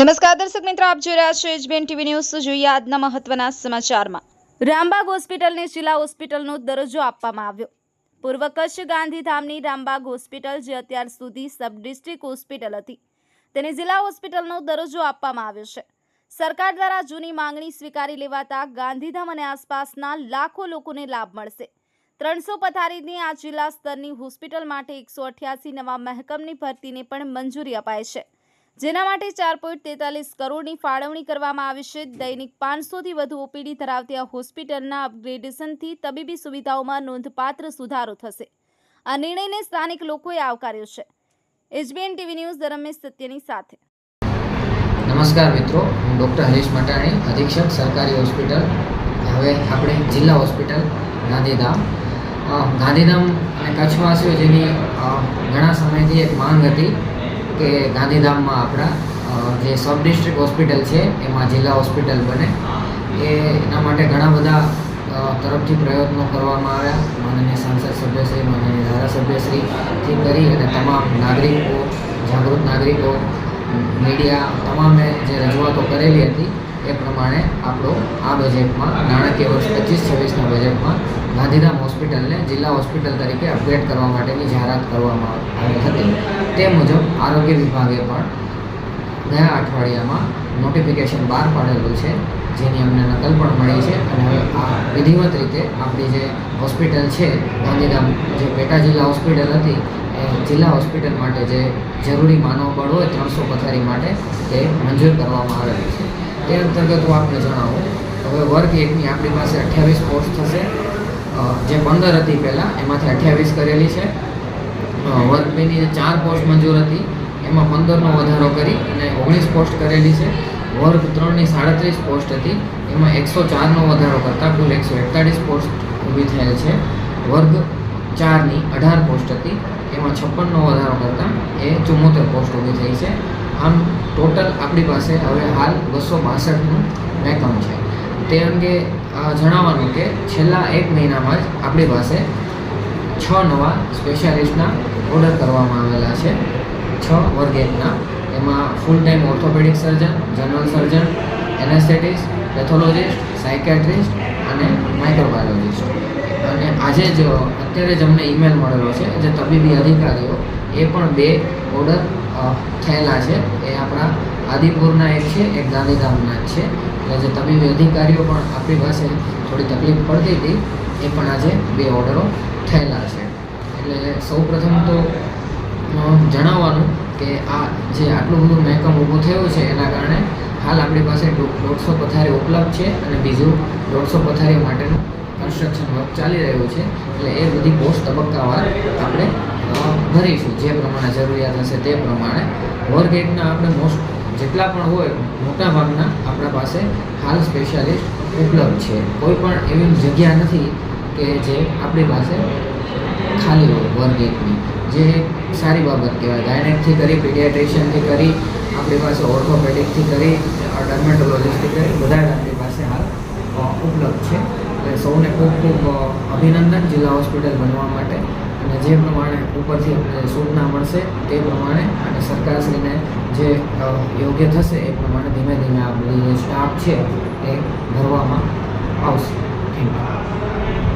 નમસ્કાર દર્શક મિત્રો, આપ જોઈ રહ્યા છો એચબીએન ટીવી ન્યૂઝ. જોઈએ આજના મહત્વના સમાચારમાં. રામબાગ હોસ્પિટલને જિલ્લા હોસ્પિટલનો દરજ્જો આપવામાં આવ્યો. પૂર્વ કચ્છ ગાંધીધામની રામબાગ હોસ્પિટલ, જે અત્યાર સુધી સબ ડિસ્ટ્રિક્ટ હોસ્પિટલ હતી, તેને જિલ્લા હોસ્પિટલનો દરજ્જો આપવામાં આવ્યો છે. સરકાર દ્વારા જૂની માંગણી સ્વીકારી લેવાતા ગાંધીધામ અને આસપાસના લાખો લોકોને લાભ મળશે. ત્રણસો પથારીની આ જિલ્લા સ્તરની હોસ્પિટલ માટે એકસો નવા મહેકમની ભરતીને પણ મંજૂરી અપાય છે. જેના માટે ચાર પોઈન્ટ તેતાલીસ કરોડની ફાળવણી કરવામાં આવી છે. દૈનિક પાંચસોથી વધુ ઓપીડી ધરાવતી આ હોસ્પિટલના અપગ્રેડેશનથી તબીબી સુવિધાઓમાં નોંધપાત્ર સુધારો થશે. આ નિર્ણયને સ્થાનિક લોકોએ આવકાર્યો છે. એચબીએન ટીવી ન્યૂઝ રમેશ સત્યની સાથે. નમસ્કાર મિત્રો, હું ડૉક્ટર હરીશ મટાણી, અધિક્ષક સરકારી હોસ્પિટલ. હવે આપણે જિલ્લા હોસ્પિટલ ગાંધીધામ. ગાંધીધામ અને કચ્છવાસીઓ જેની ઘણા સમયથી એક માંગ હતી કે ગાંધીધામમાં આપણા જે સબ ડિસ્ટ્રિક્ટ હોસ્પિટલ છે, એમાં જિલ્લા હોસ્પિટલ બને. એ એના માટે ઘણા બધા તરફથી પ્રયત્નો કરવામાં આવ્યા. માનનીય સાંસદ સભ્યશ્રી, માનનીય ધારાસભ્યશ્રીથી કરી અને તમામ નાગરિકો, જાગૃત નાગરિકો, મીડિયા, તમામે જે રજૂઆતો કરેલી હતી એ પ્રમાણે આપણો આ બજેટમાં નાણાકીય વર્ષ પચીસ, છવ્વીસના બજેટમાં ગાંધીધામ હોસ્પિટલને જિલ્લા હોસ્પિટલ તરીકે અપગ્રેડ કરવા માટેની જાહેરાત કરવામાં આવી હતી. તે મુજબ આરોગ્ય વિભાગે પણ ગયા અઠવાડિયામાં નોટિફિકેશન બહાર પાડેલું છે, જેની અમને નકલ પણ મળી છે અને હવે આ વિધિવત રીતે આપણી જે હોસ્પિટલ છે, ગાંધીધામ જે પેટા જિલ્લા હોસ્પિટલ હતી, એ જિલ્લા હોસ્પિટલ માટે જે જરૂરી માનવ બળ હોય ત્રણસો પથારી માટે તે મંજૂર કરવામાં આવેલી છે. તે અંતર્ગત હું આપને જણાવું. હવે વર્ગ એકની આપણી પાસે અઠ્યાવીસ પોસ્ટ થશે. જે પંદર હતી પહેલાં, એમાંથી અઠ્યાવીસ કરેલી છે. વર્ગ બેની જે ચાર પોસ્ટ મંજૂર હતી, એમાં પંદરનો વધારો કરી અને ઓગણીસ પોસ્ટ કરેલી છે. વર્ગ ત્રણની સાડત્રીસ પોસ્ટ હતી, એમાં એકસો ચારનો વધારો કરતાં કુલ એકસો એકતાળીસ પોસ્ટ ઊભી થયેલ છે. વર્ગ ચારની અઢાર પોસ્ટ હતી, એમાં છપ્પનનો વધારો કરતાં એ ચુમ્મોતેર પોસ્ટ ઊભી થઈ છે. આમ ટોટલ આપણી પાસે હવે હાલ બસો બાસઠનું મેકમ છે. તે અંગે જણાવવાનું કે છેલ્લા એક મહિનામાં જ આપણી પાસે છ નવા સ્પેશિયાલિસ્ટના ઓર્ડર કરવામાં આવેલા છે. છ વર્ગેટના. એમાં full time orthopaedic surgeon general surgeon anaesthetist pathologist psychiatrist અને માઇક્રોબાયોલોજિસ્ટ અને આજે જ અત્યારે જ અમને ઈમેલ મળેલો છે, જે તબીબી અધિકારીઓ એ પણ બે ઓર્ડર થયેલા છે. એ આપણા આદિપુરના એક છે, એક ગાંધીધામના જ છે. એટલે જે તબીબી અધિકારીઓ પણ આપણી પાસે થોડી તકલીફ પડતી હતી, એ પણ આજે બે ઓર્ડરો થયેલા છે. એટલે સૌ પ્રથમ તો જણાવવાનું કે આ જે આટલું બધું મહેકમ ઊભું થયું છે, એના કારણે હાલ આપણી પાસે દોઢસો પથારી ઉપલબ્ધ છે અને બીજું દોઢસો પથારીઓ માટેનું કન્સ્ટ્રક્શન વર્ક ચાલી રહ્યું છે. એટલે એ બધી પોસ્ટ તબક્કાવાર આપણે ભરીશું. જે પ્રમાણે જરૂરિયાત હશે તે પ્રમાણે. વોરગેટના આપણે મોસ્ટ જેટલા પણ હોય મોટાભાગના આપણા પાસે હાલ સ્પેશિયાલિસ્ટ ઉપલબ્ધ છે. કોઈ પણ એવી જગ્યા નથી કે જે આપણી પાસે ખાલી હોય વર્ગ એકની. જે સારી બાબત કહેવાય. ગાયનેકથી કરી, પીડિયાટ્રિશિયનથી કરી, આપણી પાસે ઓર્થોપેડિકથી કરી ડર્મેટોલોજીસ્ટથી કરી બધા આપણી પાસે હાલ ઉપલબ્ધ છે. એટલે સૌને ખૂબ ખૂબ અભિનંદન જિલ્લા હોસ્પિટલ બનવા માટે. અને જે પ્રમાણે ઉપરથી અમને સૂચના મળશે તે પ્રમાણે અને સરકારશ્રીને જે યોગ્ય થશે એ પ્રમાણે ધીમે ધીમે આ બધી જે સ્ટાફ છે એ ભરવામાં આવશે. Thank you